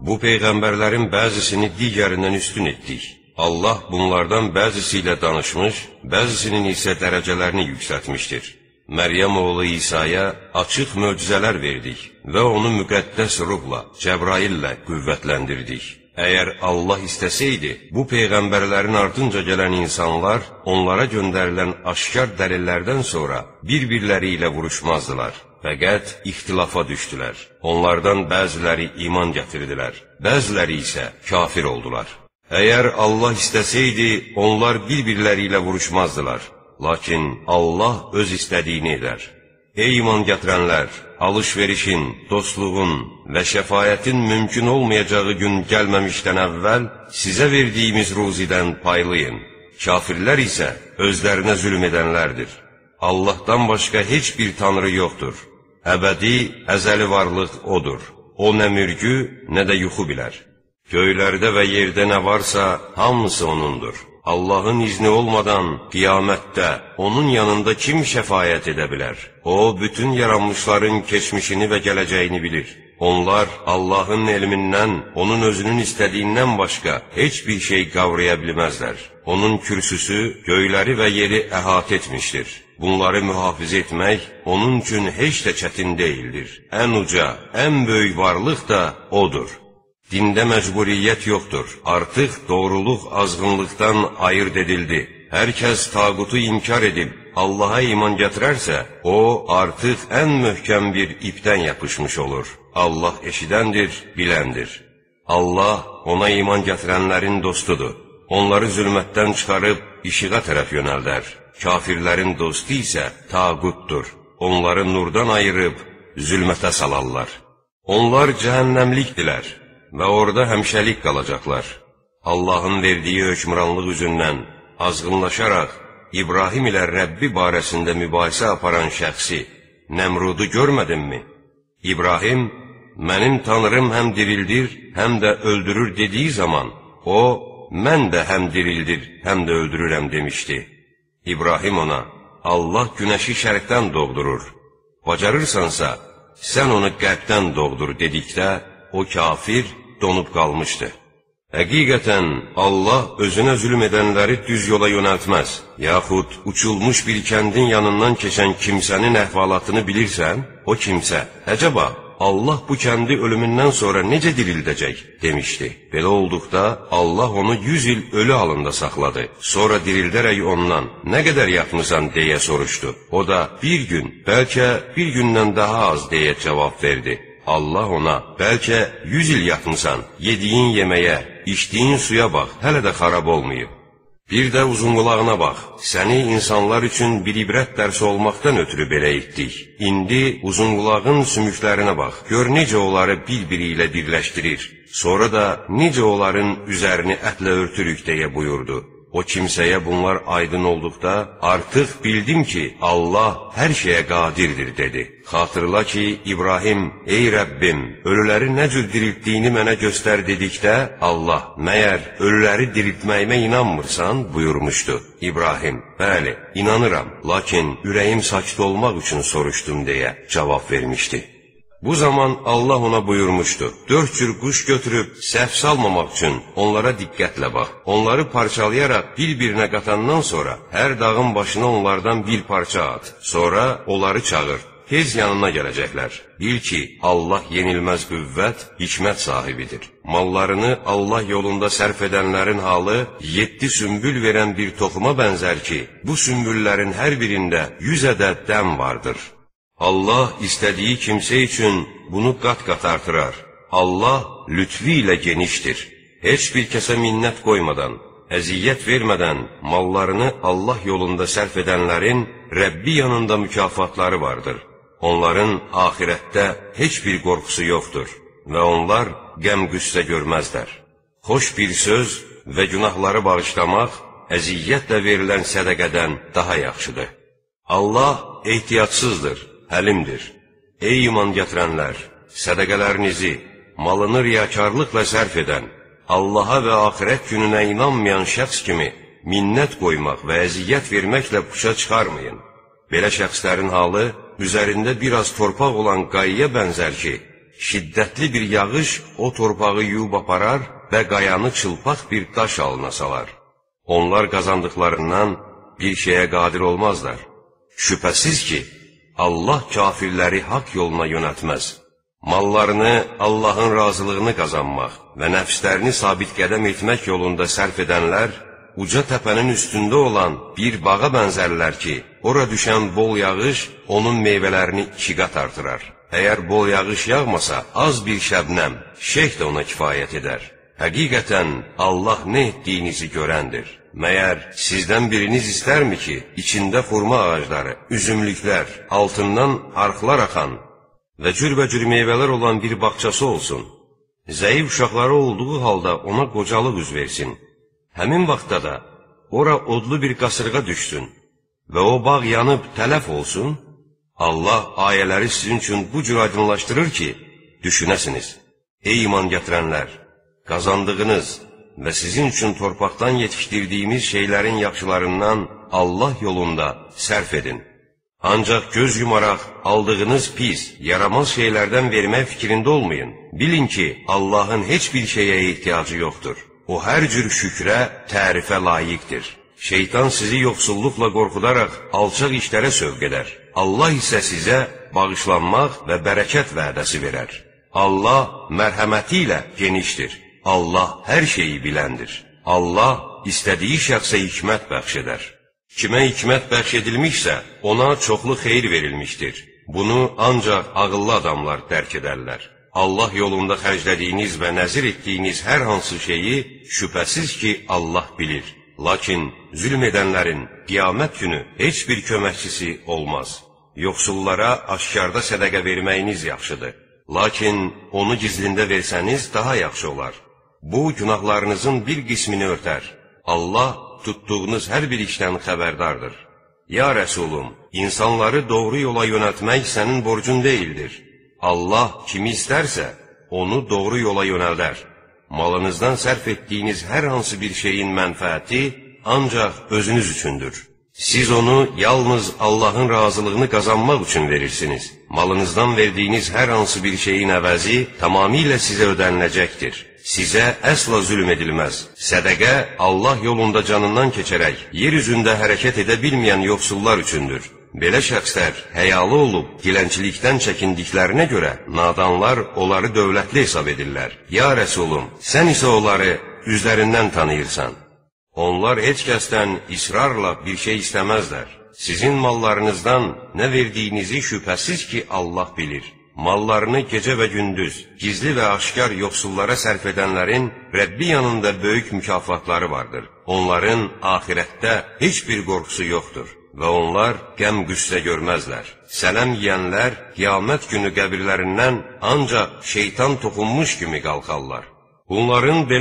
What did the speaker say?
Bu peyğəmbərlərin bəzisini digərindən üstün etdik. Allah bunlardan bəzisi ilə danışmış, bəzisinin isə dərəcələrini yüksəltmişdir. Məryəm oğlu İsa'ya açıq möcüzələr verdik və onu müqəddəs ruhla, Cəbraillə qüvvətləndirdik. Əgər Allah istəsəydi, bu peyğəmbərlərin ardınca gələn insanlar onlara göndərilən aşkar dəlillərdən sonra bir-birləri ilə vuruşmazdılar. Fəqət ixtilafa düşdülər. Onlardan bəziləri iman gətirdilər, bəziləri isə kafir oldular. Əgər Allah istəsəydi, onlar bir-birləri ilə vuruşmazdılar. Lakin Allah öz istədiyini edər. Ey iman gətirənlər, alış-verişin, dostluğun və şəfayətin mümkün olmayacağı gün gəlməmişdən əvvəl sizə verdiyimiz ruzidən paylayın. Kafirlər isə özlərinə zülm edənlərdir. Allahdan başqa heç bir tanrı yoxdur. Əbədi, əzəli varlıq O'dur. O nə mürgü, nə də yuxu bilər. Göylərdə və yerdə nə varsa, hamısı O'nundur. Allahın izni olmadan qiyamətdə onun yanında kim şəfayət edə bilər? O, bütün yaranmışların keçmişini və gələcəyini bilir. Onlar Allahın elmindən, onun özünün istədiyindən başqa heç bir şey qavraya bilməzlər. Onun kürsüsü göyləri və yeri əhatə etmişdir. Bunları mühafizə etmək onun üçün heç də çətin deyildir. Ən uca, ən böyük varlıq da O'dur. Dində məcburiyyət yoxdur. Artıq doğruluq azğınlıqdan ayırt edildi. Hər kəs tağutu inkar edib Allaha iman gətirərsə, o artıq ən möhkəm bir ipdən yapışmış olur. Allah eşidəndir, biləndir. Allah ona iman gətirənlərin dostudur. Onları zülmətdən çıxarıb işığa tərəf yönəldər. Kafirlərin dostu isə tağutdur. Onları nurdan ayırıb zülmətə salarlar. Onlar cəhənnəmlikdilər və orada həmişəlik qalacaqlar. Allahın verdiyi hökmranlıq üzündən azğınlaşaraq İbrahim ilə Rəbbi barəsində mübahisə aparan şəxsi Nəmrudu görmədinmi? İbrahim, mənim tanrım həm dirildir, həm də öldürür dediyi zaman, o, mən də həm dirildir, həm də öldürürəm demişdi. İbrahim ona, Allah günəşi şərqdən doğdurur. Bacarırsansa, sən onu qərbdən doğdur dedikdə, o kafir, donub qalmışdı. Həqiqətən, Allah özünə zülm edənləri düz yola yönəltməz. Yaxud uçulmuş bir kəndin yanından keçən kimsənin əhvalatını bilirsən, o kimsə, əcəba, Allah bu kəndi ölümündən sonra necə dirildəcək, demişdi. Belə olduqda, Allah onu yüz il ölü halında saxladı. Sonra dirildərək ondan, nə qədər yatmısan, deyə soruşdu. O da, bir gün, bəlkə bir gündən daha az, deyə cavab verdi. Allah ona, bəlkə 100 il yatmısan, yediyin yeməyə, içdiyin suya bax, hələ də xarab olmayıb. Bir də uzunqulağına bax, səni insanlar üçün bir ibrət dərsi olmaqdan ötürü belə etdik. İndi uzunqulağın sümüklərinə bax, gör necə onları bir-biri ilə birləşdirir. Sonra da necə onların üzərini ətlə örtürük deyə buyurdu. O kimsəyə bunlar aydın olduqda, artıq bildim ki, Allah hər şeyə qadirdir, dedi. Xatırla ki, İbrahim, ey Rəbbim, ölüləri nə cür diriltdiyini mənə göstər dedikdə, Allah, məyər ölüləri diriltməyimə inanmırsan, buyurmuşdu. İbrahim, bəli, inanıram, lakin ürəyim sakit olmaq üçün soruşdum, deyə cavab vermişdi. Bu zaman Allah ona buyurmuşdu: Dörd cür quş götürüb səhv salmamaq üçün onlara diqqətlə bax. Onları parçalayaraq bir-birinə qatandan sonra hər dağın başına onlardan bir parça at. Sonra onları çağır. Tez yanına gələcəklər. Bil ki, Allah yenilməz qüvvət, hikmət sahibidir. Mallarını Allah yolunda sərf edənlərin halı yeddi sümbül verən bir toxuma bənzər ki, bu sümbüllərin hər birində yüz ədəd dən vardır. Allah istədiyi kimsə üçün bunu qat-qat artırar. Allah lütfi ilə genişdir. Heç bir kəsə minnət qoymadan, əziyyət vermədən mallarını Allah yolunda sərf edənlərin Rəbbi yanında mükafatları vardır. Onların axirətdə heç bir qorxusu yoxdur və onlar qəm-qüssə görməzlər. Xoş bir söz və günahları bağışlamaq əziyyətlə verilən sədəqədən daha yaxşıdır. Allah ehtiyatsızdır həlimdir. Ey iman gətirənlər, sədəqələrinizi, malını riyakarlıqla sərf edən, Allaha və axirət gününə inanmayan şəxs kimi minnət qoymaq və əziyyət verməklə puça çıxarmayın. Belə şəxslərin halı üzərində biraz torpaq olan qayıya bənzər ki, şiddətli bir yağış o torpağı yuyub aparar və qayanı çılpaq bir daş halına salar. Onlar qazandıqlarından bir şeyə qadir olmazlar. Şübhəsiz ki, Allah kafirləri haqq yoluna yönətməz. Mallarını Allahın razılığını qazanmaq və nəfslərini sabit qədəm etmək yolunda sərf edənlər uca təpənin üstündə olan bir bağa bənzərlər ki, ora düşən bol yağış onun meyvələrini iki qat artırar. Əgər bol yağış yağmasa, az bir şəbnəm, şeyh də ona kifayət edər. Həqiqətən Allah nə etdiyinizi görəndir. Məyər sizdən biriniz istərmi ki, içində xurma ağacları, üzümlüklər, altından arxlar axan və cürbəcür meyvələr olan bir bağçası olsun? Zəif uşaqları olduğu halda ona qocalıq üz versin. Həmin vaxtda da ora odlu bir qasırğa düşsün və o bağ yanıb tələf olsun? Allah ayələri sizin üçün bu cür aydınlaşdırır ki, düşünəsiniz. Ey iman gətirənlər! Qazandığınız və sizin üçün torpaqdan yetişdirdiyimiz şeylərin yaxşılarından Allah yolunda sərf edin. Ancaq göz yumaraq aldığınız pis, yaramaz şeylərdən vermək fikrində olmayın. Bilin ki, Allahın heç bir şeyə ehtiyacı yoxdur. O hər cür şükrə, tərifə layiqdir. Şeytan sizi yoxsulluqla qorxudaraq alçaq işlərə sövq edər. Allah isə sizə bağışlanmaq və bərəkət vədəsi verər. Allah mərhəməti ilə genişdir. Allah hər şeyi biləndir. Allah istədiyi şəxsə hikmət bəxş edər. Kimə hikmət bəxş edilmişsə, ona çoxlu xeyir verilmişdir. Bunu ancaq ağıllı adamlar dərk edərlər. Allah yolunda xərclədiyiniz və nəzir etdiyiniz hər hansı şeyi şübhəsiz ki, Allah bilir. Lakin zülm edənlərin qiyamət günü heç bir köməkçisi olmaz. Yoxsullara aşkarda sədəqə verməyiniz yaxşıdır. Lakin onu gizlində versəniz daha yaxşı olar. Bu, günahlarınızın bir qismini örtər. Allah tutduğunuz hər bir işdən xəbərdardır. Ya Rəsulum, insanları doğru yola yönəltmək sənin borcun deyildir. Allah kimi istərsə, onu doğru yola yönəldər. Malınızdan sərf etdiyiniz hər hansı bir şeyin mənfəəti ancaq özünüz üçündür. Siz onu yalnız Allahın razılığını qazanmaq üçün verirsiniz. Malınızdan verdiyiniz hər hansı bir şeyin əvəzi tamamilə sizə ödəniləcəkdir. Sizə əsla zülm edilməz. Sədəqə Allah yolunda canından keçərək, yer üzündə hərəkət edə bilməyən yoxsullar üçündür. Belə şəxslər həyalı olub dilənçilikdən çəkindiklərinə görə nadanlar onları dövlətli hesab edirlər. Ya Rəsulum, sən isə onları üzlərindən tanıyırsan. Onlar heç kəsdən israrla bir şey istəməzlər. Sizin mallarınızdan nə verdiyinizi şübhəsiz ki, Allah bilir. Mallarını gecə və gündüz, gizli və aşkar yoxsullara sərf edənlərin Rəbbi yanında böyük mükafatları vardır. Onların ahirətdə heç bir qorxusu yoxdur və onlar qəm-qüssə görməzlər. Sələm yeyənlər qiyamət günü qəbirlərindən ancaq şeytan toxunmuş kimi qalxarlar. Bunların belə